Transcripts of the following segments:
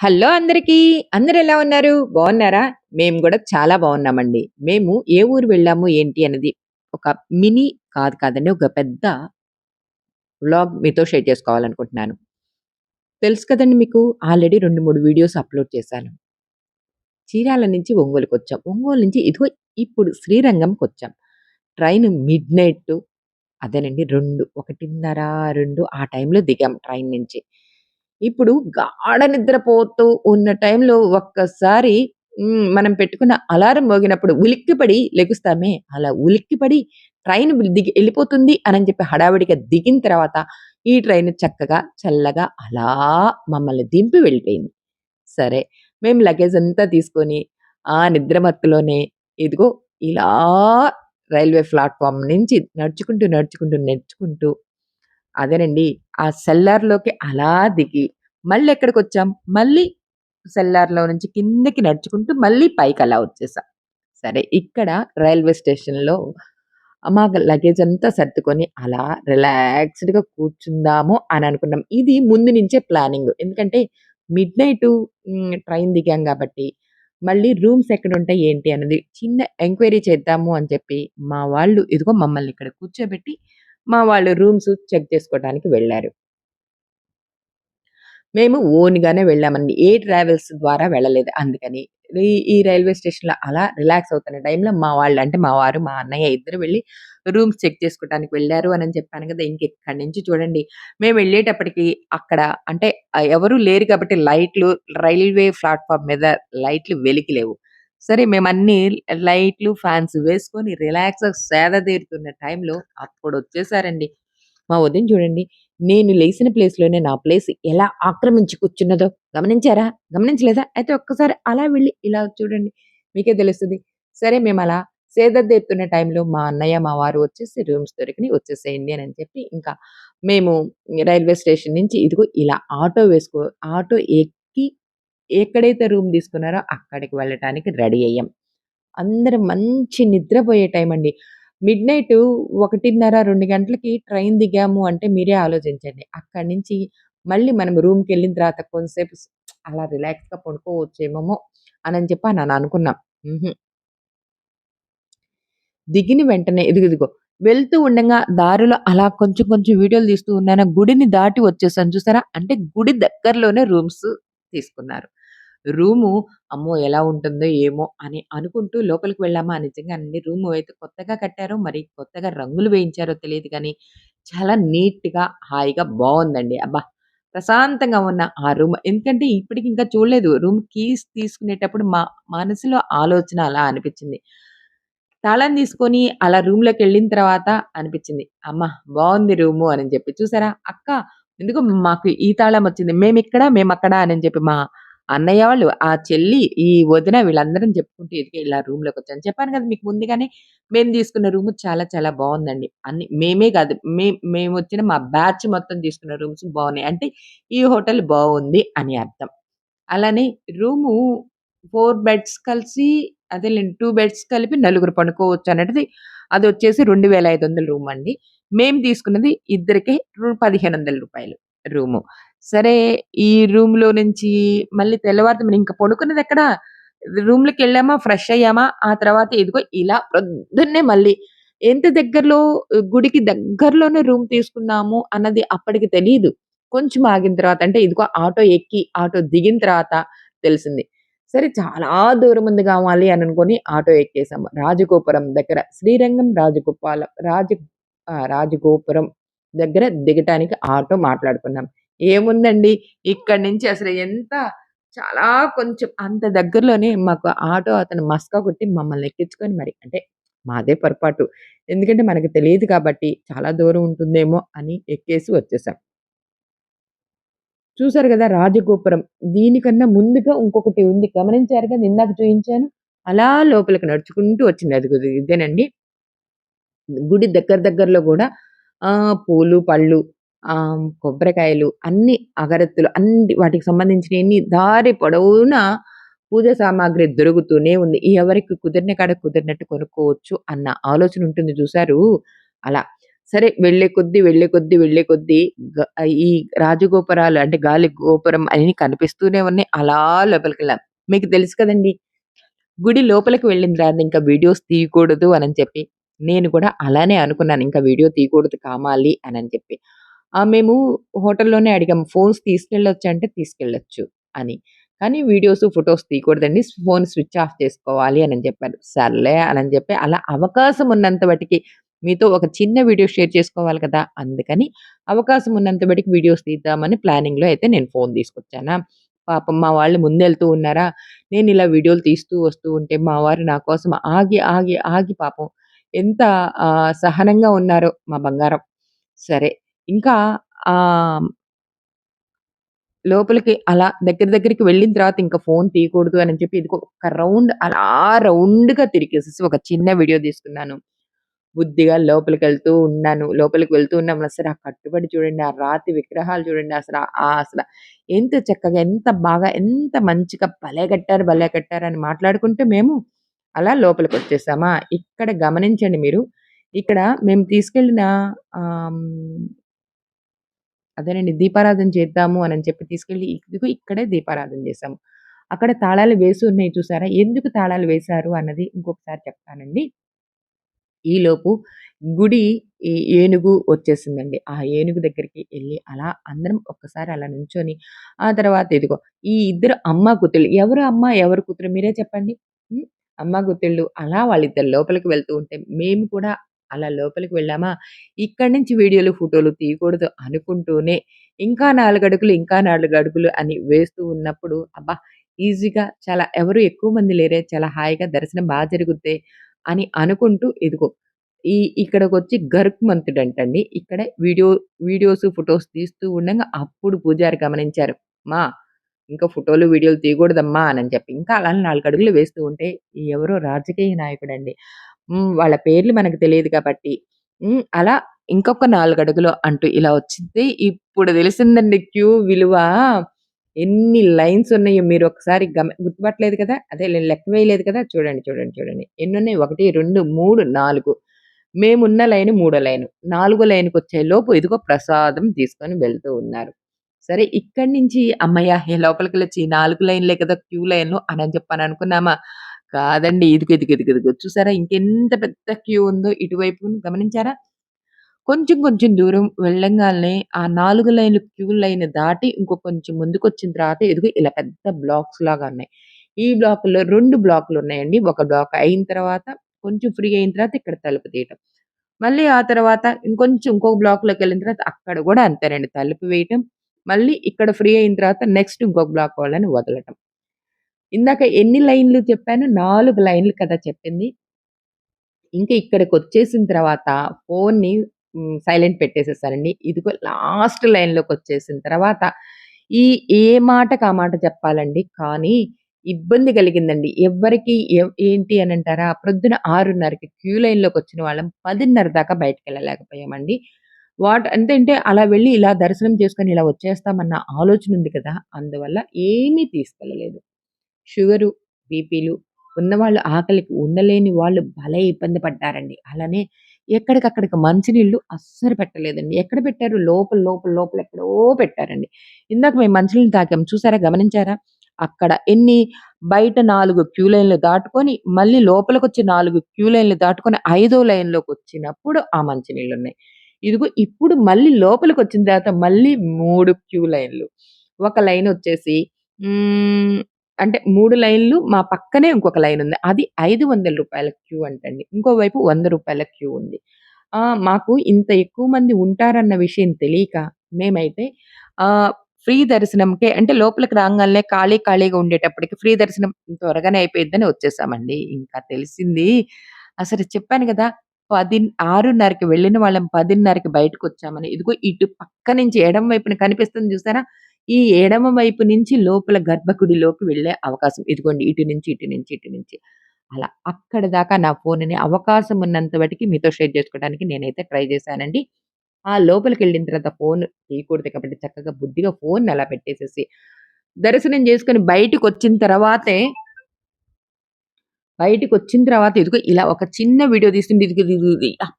Hello అందరికీ! అందరు ఎలా ఉన్నారు? బాగున్నారా మేము కూడా చాలా బాగున్నామండి మేము ఏ ఊరు వెళ్ళాము, ఏంటి అనేది ఒక మినీ కాదు కాదండి. ఒక పెద్ద వ్లాగ్ మీతో షేర్ చేసుకోవాలనుకుంటున్నాను. తెలుసు కదండి మీకు ఆల్రెడీ 2, 3 వీడియోస్ అప్‌లోడ్ చేశాను. చీరాల నుంచి ఒంగోలుకొచ్చాం. ఒంగోలు నుంచి ఇదిగో ఇప్పుడు శ్రీరంగంకొచ్చాం. ట్రైన్ మిడ్ నైట్ అదేనండి 2 1:30, 2 ఆ టైంలో దిగాం ట్రైన్ నుంచి. ఇప్పుడు గాఢ నిద్రపోతూ ఉన్న టైంలో ఒక్కసారి మనం పెట్టుకున్న అలారం మోగినప్పుడు ఉలిక్కిపడి లెగుస్తామే, అలా ఉలిక్కిపడి ట్రైన్ దిగి వెళ్ళిపోతుంది అని చెప్పి హడావిడిగా దిగిన తర్వాత ఈ ట్రైన్ చక్కగా, చల్లగా అలా మమ్మల్ని దింపి వెళ్ళిపోయింది. సరే మేము లగేజ్ అంతా తీసుకొని ఆ నిద్ర మత్తులోనే ఇదిగో ఇలా రైల్వే ప్లాట్ఫామ్ నుంచి నడుచుకుంటూ, నడుచుకుంటూ, నడుచుకుంటూ అదేనండి ఆ సెల్లార్‌లోకి అలా దిగి మళ్ళీ ఎక్కడికి వచ్చాం మళ్ళీ సెల్లార్‌లో నుంచి కిందకి నడుచుకుంటూ మళ్ళీ పైకి అలా వచ్చేసాం. సరే ఇక్కడ రైల్వే స్టేషన్‌లో మా లగేజ్ అంతా సర్దుకొని అలా రిలాక్స్‌డ్‌గా కూర్చుందాము అని అనుకున్నాం. ఇది ముందు నుంచే ప్లానింగ్. ఎందుకంటే మిడ్ నైట్ ట్రైన్ దిగాం కాబట్టి మళ్ళీ రూమ్స్ ఎక్కడ ఉంటాయి ఏంటి అన్నది చిన్న ఎంక్వైరీ చేద్దాము అని చెప్పి మా వాళ్ళు ఇదిగో మమ్మల్ని ఇక్కడ కూర్చోబెట్టి మా వాళ్ళు రూమ్స్ చెక్ చేసుకోవడానికి వెళ్ళారు. మేము ఓన్‌గానే వెళ్ళామండి. ఏ ట్రావెల్స్ ద్వారా వెళ్ళలేదు. అందుకని ఈ రైల్వే స్టేషన్‌లో అలా రిలాక్స్ అవుతున్న టైంలో మా వాళ్ళు అంటే మా వారు, మా అన్నయ్య ఇద్దరు వెళ్ళి రూమ్స్ చెక్ చేసుకోవడానికి వెళ్ళారు అని చెప్పాను కదా ఇంకెక్కడి నుంచి చూడండి మేము వెళ్ళేటప్పటికి అక్కడ అంటే ఎవరు లేరు కాబట్టి లైట్లు రైల్వే ప్లాట్‌ఫార్మ్ మీద లైట్లు వెలికి లేవు. సరే మేమన్నీ లైట్లు, ఫ్యాన్స్ వేసుకొని రిలాక్స్‌గా సేద తీరుతున్న టైంలో అప్పుడొచ్చేసారండి. మా వదిన చూడండి నేను లేసిన ప్లేస్‌లోనే నా ప్లేస్ ఎలా ఆక్రమించి కూర్చున్నదో గమనించారా? గమనించలేదా? అయితే ఒక్కసారి అలా వెళ్ళి ఇలా చూడండి. మీకే తెలుస్తది. సరే మేమలా సేదతీరుతున్న టైంలో మా అన్నయ్య, మా వారు వచ్చేసి రూమ్స్ దొరికి వచ్చేసేయండి అని చెప్పి ఇంకా మేము రైల్వే స్టేషన్ నుంచి ఇదిగో ఇలా ఆటో వేసుకో ఆటో ఎక్కి ఎక్కడైతే రూమ్ తీసుకున్నారో అక్కడికి వెళ్ళటానికి రెడీ అయ్యాం. అందరం మంచి నిద్రపోయే టైం అండి. మిడ్ నైట్ ఒకటిన్నర రెండు గంటలకి ట్రైన్ దిగాము అంటే మీరే ఆలోచించండి. అక్కడి నుంచి మళ్ళీ మనం రూమ్కి వెళ్ళిన తర్వాత కొంతసేపు అలా రిలాక్స్‌గా పడుకోవచ్చేమో అని చెప్పి అని అనుకున్నాం. దిగిన వెంటనే ఇదిగో ఇదిగో వెళ్తూ ఉండగా దారిలో అలా కొంచెం కొంచెం వీడియోలు తీస్తూ ఉన్నాను. గుడిని దాటి వచ్చేసాను చూసారా? అంటే గుడి దగ్గరలోనే రూమ్స్ తీసుకున్నారు. రూము అమ్మో! ఎలా ఉంటుందో ఏమో అని అనుకుంటూ లోపలికి వెళ్ళామా నిజంగానండి రూము అయితే కొత్తగా కట్టారో, మరి కొత్తగా రంగులు వేయించారో తెలియదు కానీ చాలా నీట్‌గా, హాయిగా బావుందండి. అబ్బా! ప్రశాంతంగా ఉన్న ఆ రూమ్ ఎందుకంటే ఇప్పటికి ఇంకా చూడలేదు. రూమ్ కీస్ తీసుకునేటప్పుడు మా మనసులో ఆలోచన అలా అనిపిచ్చింది. తాళం తీసుకొని అలా రూమ్‌లోకెళ్ళిన తర్వాత అనిపిచ్చింది. అమ్మ! బావుంది రూము అని చెప్పి. చూసారా? అక్క ఎందుకో మాకు ఈ తాళం వచ్చింది. మేమిక్కడ, మేమక్కడ అని చెప్పి మా అన్నయ్య వాళ్ళు, ఆ చెల్లి, ఈ వదిన వీళ్ళందరం చెప్పుకుంటూ ఇదిగో ఇలా రూమ్‌లోకొచ్చాను. చెప్పాను కదా మీకు ముందుగానే మేము తీసుకున్న రూమ్ చాలా చాలా బాగుందండి అన్ని మేమే కాదు మే మేమొచ్చిన మా బ్యాచ్ మొత్తం తీసుకున్న రూమ్స్ బాగున్నాయి అంటే ఈ హోటల్ బాగుంది అని అర్థం. అలానే రూము ఫోర్ బెడ్స్ కలిసి అదే టూ బెడ్స్ కలిపి నలుగురు పడుకోవచ్చు అన్నటిది అదొచ్చేసి 2500 రూమ్ అండి. మేము తీసుకున్నది ఇద్దరికే పదిహేను వందల రూపాయలు రూము. సరే ఈ రూమ్లో నుంచి మళ్ళీ తెల్లవారుజామున రూమ్ పడుకున్నదెక్కడ? రూమ్‌లోకెళ్ళామా, ఫ్రెష్ అయ్యామా, ఆ తర్వాత ఇదిగో ఇలా ప్రొద్దున్నే మళ్ళీ ఎంత దగ్గరలో గుడికి దగ్గరలోనే రూమ్ తీసుకున్నాము అన్నది అప్పటికి తెలియదు కొంచెం ఆగిన తర్వాత అంటే ఇదిగో ఆటో ఎక్కి, ఆటో దిగిన తర్వాత తెలిసింది. సరే చాలా దూరం ఉంది కావాలి అని అనుకొని ఆటో ఎక్కేసాము. రాజగోపురం దగ్గర శ్రీరంగం రాజగోపాలం రాజ రాజగోపురం దగ్గర దిగటానికి ఆటో మాట్లాడుకున్నాం. ఏముందండి ఇక్కడి నుంచి అసలు ఎంత చాలా కొంచెం అంత దగ్గరలోనే మాకు ఆటో అతను మస్కా కొట్టి మమ్మల్ని ఎక్కించుకొని మరి అంటే మాదే పొరపాటు. ఎందుకంటే మనకు తెలియదు కాబట్టి చాలా దూరం ఉంటుందేమో అని ఎక్కేసి వచ్చేసాం. చూసారు కదా రాజగోపురం. దీనికన్నా ముందుగా ఇంకొకటి ఉంది. గమనించారు కదా! ఇందాక చూయించాను. అలా లోపలికి నడుచుకుంటూ వచ్చింది. అది ఇదేనండి. గుడి దగ్గర దగ్గరలో కూడా పూలు, పళ్ళు కొబ్బరికాయలు అన్ని అగరత్తులు అన్ని వాటికి సంబంధించినయన్ని దారి పొడవునా పూజ సామాగ్రి దొరుకుతూనే ఉంది. ఎవరికి కుదిరిన కాడ కుదిరినట్టు కొనుక్కోవచ్చు అన్న ఆలోచన ఉంటుంది చూసారు. అలా. సరే వెళ్ళే కొద్దీ, వెళ్ళే కొద్దీ, వెళ్ళే కొద్దీ ఈ రాజగోపురాలు అంటే గాలి గోపురం అని కనిపిస్తూనే ఉన్నాయి. అలా లోపలికి వెళ్ళాం మీకు తెలుసు కదండీ! గుడి లోపలికి వెళ్ళిన తర్వాత ఇంకా వీడియోస్ తీయకూడదు అని చెప్పి. నేను కూడా అలానే అనుకున్నాను. ఇంకా వీడియో తీయకూడదు కామాలి అని చెప్పి. మేము హోటల్‌లోనే అడిగాము. ఫోన్స్ తీసుకెళ్ళొచ్చు అంటే తీసుకెళ్ళొచ్చు అని. కానీ వీడియోస్, ఫోటోస్ తీయకూడదండి. ఫోన్ స్విచ్ ఆఫ్ చేసుకోవాలి అని చెప్పారు. సర్లే అని చెప్పి అలా అవకాశం ఉన్నంత బట్టికి మీతో ఒక చిన్న వీడియో షేర్ చేసుకోవాలి కదా! అందుకని అవకాశం ఉన్నంత బట్టికి వీడియోస్ తీద్దామని ప్లానింగ్‌లో అయితే నేను ఫోన్ తీసుకొచ్చానా. పాపం మా వాళ్ళు ముందెళ్తూ ఉన్నారా, నేను ఇలా వీడియోలు తీస్తూ వస్తూ ఉంటే మా వారు నా కోసం ఆగి, ఆగి, ఆగి పాపం ఎంత సహనంగా ఉన్నారో మా బంగారం. సరే ఇంకా ఆహ్ లోపలికి అలా దగ్గర దగ్గరికి వెళ్ళిన తర్వాత ఇంకా ఫోను తీయకూడదు అని చెప్పి ఇదిగో ఒక రౌండ్ అలా రౌండ్‌గా తిరిగేసేసి ఒక చిన్న వీడియో తీసుకున్నాను. బుద్ధిగా లోపలికెళ్తూ ఉన్నాను. లోపలికి వెళ్తూ ఉన్నాం. అసలు ఆ కట్టుబడి చూడండి, ఆ రాతి విగ్రహాలు చూడండి అసల ఆ అసల ఎంత చక్కగా, ఎంత బాగా, ఎంత మంచిగా భలే కట్టారు, భలే కట్టారు అని మాట్లాడుకుంటూ మేము అలా లోపలికొచ్చేసామా. ఇక్కడ గమనించండి మీరు. ఇక్కడ మేము తీసుకెళ్ళిన ఆహ్, హ్మ్ అదేనండి. దీపారాధన చేద్దాము అని చెప్పి తీసుకెళ్ళి ఇదిగో ఇక్కడే దీపారాధన చేశాము. అక్కడ తాళాలు వేసి ఉన్నాయి చూసారా? ఎందుకు తాళాలు వేశారు అన్నది ఇంకొకసారి చెప్తానండి. ఈలోపు గుడి ఈ ఏనుగు వచ్చేసిందండి. ఆ ఏనుగు దగ్గరికి వెళ్ళి అలా అందరం ఒక్కసారి అలా నుంచొని, ఆ తర్వాత ఇదిగో ఈ ఇద్దరు అమ్మ కూతుళ్ళు. ఎవరు అమ్మ? ఎవరు కూతురు? మీరే చెప్పండి. అమ్మ కూతుళ్ళు అలా వాళ్ళిద్దరు లోపలికి వెళ్తూ ఉంటే మేము కూడా అలా లోపలికి వెళ్ళామా, ఇక్కడి నుంచి వీడియోలు, ఫోటోలు తీయకూడదు అనుకుంటూనే ఇంకా నాలుగు అడుగులు, ఇంకా నాలుగు అడుగులు అని వేస్తూ ఉన్నప్పుడు అబ్బా! ఈజీగా చాలా ఎవరు ఎక్కువ మంది లేరే చాలా హాయిగా దర్శనం బా జరుగుద్దే అని అనుకుంటూ ఇదిగో ఈ ఇక్కడికొచ్చి గరుత్మంతుడంటండి. ఇక్కడే వీడియో వీడియోస్, ఫోటోస్ తీస్తూ ఉండంగా అప్పుడు పూజారి గమనించారు. "అమ్మా! ఇంకా ఫోటోలు, వీడియోలు తీయకూడదమ్మా" అనని చెప్పి. ఇంకా అలానే నాలుగు అడుగులు వేస్తూ ఉంటే ఎవరో రాజకీయ నాయకుడండి. హ్మ్. వాళ్ళ పేర్లు మనకు తెలియదు కాబట్టి హ్మ్. అలా ఇంకొక నాలుగు అడుగులు అంటూ ఇలా వచ్చింది. ఇప్పుడు తెలిసిందండి క్యూ విలువ. ఎన్ని లైన్స్ ఉన్నాయో మీరు ఒకసారి గమ గుర్తుపట్టలేదు కదా! అదే నేను లెక్క వేయలేదు కదా! చూడండి, చూడండి, చూడండి. ఎన్నున్నాయి 1, 2, 3, 4 మేమున్న లైను మూడో లైను. నాలుగో లోపు ఇదిగో ప్రసాదం తీసుకొని వెళ్తూ ఉన్నారు. సరే ఇక్కడి నుంచి హమ్మయ్య! లోపలికెళ్ళొచ్చు ఈ 4 లైన్‌లే కదా క్యూ లైన్‌లు అని చెప్పని అనుకున్నామా, కాదండి. ఇదికి ఇదికి ఇదికి ఇదిగో చూసారా ఇంకెంత పెద్ద క్యూ ఉందో ఇటువైపు గమనించారా? కొంచెం కొంచెం దూరం వెళ్ళంగానే ఆ నాలుగు లైన్‌లు క్యూ లైన్ దాటి ఇంకో కొంచెం ముందుకు వచ్చిన తర్వాత ఎదుగు ఇలా పెద్ద బ్లాక్స్ లాగా ఉన్నాయి. ఈ బ్లాక్లో రెండు బ్లాక్లు ఉన్నాయండి ఒక బ్లాక్ అయిన తర్వాత కొంచెం ఫ్రీ అయిన తర్వాత ఇక్కడ తలుపు తీయటం. మళ్ళీ ఆ తర్వాత ఇంకొంచెం ఇంకో బ్లాక్‌లోకెళ్ళిన తర్వాత అక్కడ కూడా అంతేనండి. తలుపు వేయటం. మళ్ళీ ఇక్కడ ఫ్రీ అయిన తర్వాత నెక్స్ట్ ఇంకొక బ్లాక్ వాళ్ళని వదలటం. ఇందాక ఎన్ని లైన్‌లు చెప్పాను? నాలుగు లైన్‌లు కదా చెప్పింది. ఇంకా ఇక్కడికి వచ్చేసిన తర్వాత ఫోన్ని సైలెంట్ పెట్టేసేసారండి ఇదిగో లాస్ట్ లైన్లోకి వచ్చేసిన తర్వాత ఈ ఏ మాటకు ఆ మాట చెప్పాలండి. కానీ ఇబ్బంది కలిగిందండి. ఎవరికి ఏంటి ఏంటి అంటారా ప్రొద్దున 6:30కి క్యూ లైన్లోకి వచ్చిన వాళ్ళం పదిన్నర దాకా బయటికెళ్ళలేకపోయామండి. వాట్ అంటే అలా వెళ్ళి ఇలా దర్శనం చేసుకొని ఇలా వచ్చేస్తామన్న ఆలోచన ఉంది కదా! అందువల్ల ఏమీ తీసుకెళ్ళలేదు. షుగరు, బీపీలు ఉన్నవాళ్ళు ఆకలికి ఉండలేని వాళ్ళు భలే ఇబ్బంది పడ్డారండి. అలానే ఎక్కడికక్కడికి మంచినీళ్ళు అస్సలు పెట్టలేదండి. ఎక్కడ పెట్టారు? లోపల, లోపల, లోపల ఎక్కడో పెట్టారండి. ఇందాక మేము మంచినీళ్ళు తాగాం చూసారా? గమనించారా? అక్కడ ఎన్ని బయట నాలుగు క్యూ లైన్‌లు దాటుకొని, మళ్ళీ లోపలికి వచ్చి నాలుగు క్యూ లైన్‌లు దాటుకొని ఐదో లైన్‌లోకొచ్చినప్పుడు ఆ మంచినీళ్ళున్నాయి. ఇదిగో ఇప్పుడు మళ్ళీ లోపలికి వచ్చిన తర్వాత మళ్ళీ మూడు క్యూ లైన్‌లు. ఒక లైన్ వచ్చేసి అంటే మూడు లైన్‌లు మా పక్కనే ఇంకొక లైన్ ఉంది అది ఐదు వందల రూపాయల క్యూ అంటండి. ఇంకోవైపు వంద రూపాయల క్యూ ఉంది. ఆ మాకు ఇంత ఎక్కువ మంది ఉంటారన్న విషయం తెలియక మేమైతే ఆ ఫ్రీ దర్శనంకే అంటే లోపలికి రాగానే ఖాళీ ఖాళీగా ఉండేటప్పటికి ఫ్రీ దర్శనం త్వరగానే అయిపోయిద్దని వచ్చేసామండి. ఇంకా తెలిసింది అసలు చెప్పాను కదా పది 6:30కి వెళ్ళిన వాళ్ళం పదిన్నరకి బయటకు వచ్చామని ఇదిగో ఇటు పక్క నుంచి ఎడం వైపున కనిపిస్తుంది చూసారా? ఈ ఎడమ వైపు నుంచి లోపల గర్భగుడిలోకి వెళ్ళే అవకాశం. ఇదిగోండి ఇటు నుంచి, ఇటు నుంచి, ఇటు నుంచి. అలా అక్కడ దాకా నా ఫోన్ని అవకాశం ఉన్నంత మటికి మీతో షేర్ చేసుకోవడానికి నేనైతే ట్రై చేశానండి. ఆ లోపలికి వెళ్ళిన తర్వాత ఫోన్ తీయకూడదు కాబట్టి చక్కగా బుద్ధిగా ఫోన్ అలా పెట్టేసేసి, దర్శనం చేసుకొని వచ్చిన తర్వాతే బయటకు వచ్చిన తర్వాత ఇదిగో ఇలా ఒక చిన్న వీడియో తీస్తుంటే ఇది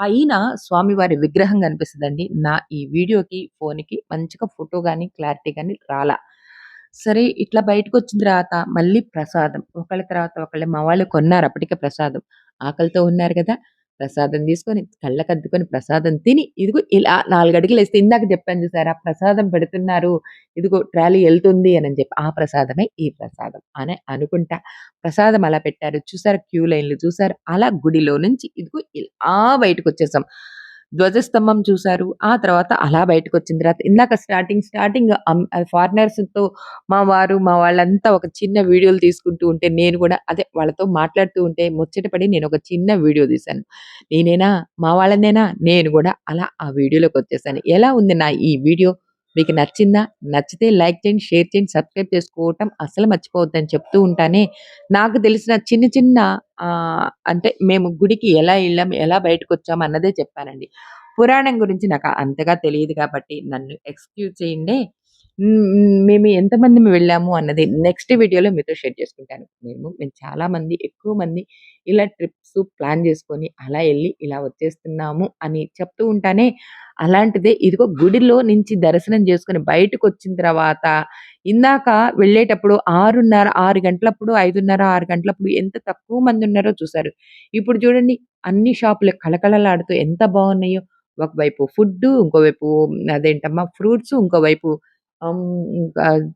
పైన స్వామివారి విగ్రహం కనిపిస్తుందండి నా ఈ వీడియోకి, ఫోన్‌కి మంచిగా ఫోటో కానీ క్లారిటీ కానీ రాలా. సరే ఇట్లా బయటకొచ్చిన తర్వాత మళ్ళీ ప్రసాదం. ఒకళ్ళ తర్వాత ఒకళ్ళు మా వాళ్ళు కొన్నారు అప్పటికే ప్రసాదం. ఆకలితో ఉన్నారు కదా ప్రసాదం తీసుకొని, కళ్ళకద్దుకొని ప్రసాదం తిని, ఇదిగో ఇలా 4 అడుగులేస్తే ఇందాక చెప్పాను చూసారా? ప్రసాదం పెడుతున్నారు. ఇదిగో ట్రాలీ వెళ్తుంది అని చెప్పి. ఆ ప్రసాదమే ఈ ప్రసాదం అని అనుకుంటా ప్రసాదం అలా పెట్టారు. చూసారు క్యూ లైన్‌లు చూసారు అలా గుడిలో నుంచి ఇదిగో ఇలా బయటకు వచ్చేసాం ధ్వజస్తంభం చూశారు ఆ తర్వాత అలా బయటకొచ్చిన తర్వాత ఇందాక స్టార్టింగ్ స్టార్టింగ్ ఫారినర్స్‌తో మా వారు, మా వాళ్ళంతా ఒక చిన్న వీడియోలు తీసుకుంటూ ఉంటే నేను కూడా అదే వాళ్ళతో మాట్లాడుతూ ఉంటే ముచ్చట పడి ఒక చిన్న వీడియో తీశాను. నేనేనా? మా వాళ్ళనేనా? నేను కూడా అలా ఆ వీడియోలోకి వచ్చేసాను ఎలా ఉంది నా ఈ వీడియో? మీకు నచ్చిందా? నచ్చితే లైక్ చేయండి, షేర్ చేయండి, సబ్స్క్రైబ్ చేసుకోవటం అసలు మర్చిపోవద్దని చెప్తూ ఉంటానే. నాకు తెలిసిన చిన్న చిన్న అంటే మేము గుడికి ఎలా వెళ్ళాం ఎలా బయటకు వచ్చాం అన్నదే చెప్పానండి. పురాణం గురించి నాకు అంతగా తెలియదు కాబట్టి నన్ను ఎక్స్‌క్యూజ్ చేయండి. మేము ఎంతమంది వెళ్ళాము అన్నది నెక్స్ట్ వీడియోలో మీతో షేర్ చేసుకుంటాను. మేము మేము చాలా మంది ఎక్కువ మంది ఇలా ట్రిప్స్ ప్లాన్ చేసుకొని అలా వెళ్ళి ఇలా వచ్చేస్తున్నాము అని చెప్తూ ఉంటానే. అలాంటిదే ఇదిగో గుడిలో నుంచి దర్శనం చేసుకొని బయటకొచ్చిన తర్వాత ఇందాక వెళ్ళేటప్పుడు 6:30 6 గంటలప్పుడు, 5:30, 6 గంటలప్పుడు ఎంత తక్కువ మంది ఉన్నారో చూశారు ఇప్పుడు చూడండి అన్ని షాపులు కళకళలాడుతూ ఎంత బాగున్నాయో. ఒకవైపు ఫుడ్డు, ఇంకోవైపు అదేంటమ్మా ఫ్రూట్స్ ఇంకోవైపు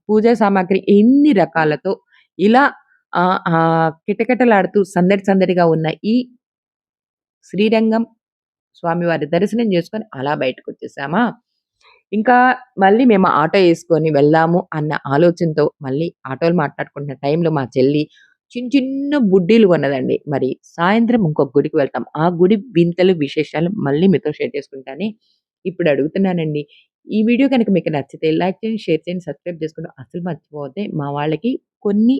పూజా సామాగ్రి ఎన్ని రకాలతో ఇలా ఆ కిటకిటలాడుతూ సందడి సందడిగా ఉన్న ఈ శ్రీరంగం స్వామివారి దర్శనం చేసుకొని అలా బయటకు వచ్చేసామా ఇంకా మళ్ళీ మేము ఆటో వేసుకొని వెళ్దాము అన్న ఆలోచనతో మళ్ళీ ఆటోలు మాట్లాడుకుంటున్న టైంలో మా చెల్లి చిన్న చిన్న బుడ్డీలు కొన్నదండి. మరి సాయంత్రం ఇంకొక గుడికి వెళ్తాం. ఆ గుడి వింతలు, విశేషాలు మళ్ళీ మీతో షేర్ చేసుకుంటానే. ఇప్పుడు అడుగుతున్నానండి. ఈ వీడియో కనుక మీకు నచ్చితే లైక్ చేయండి, షేర్ చేయండి, సబ్స్క్రైబ్ చేసుకుంటూ అసలు మర్చిపోతే మా వాళ్ళకి కొన్ని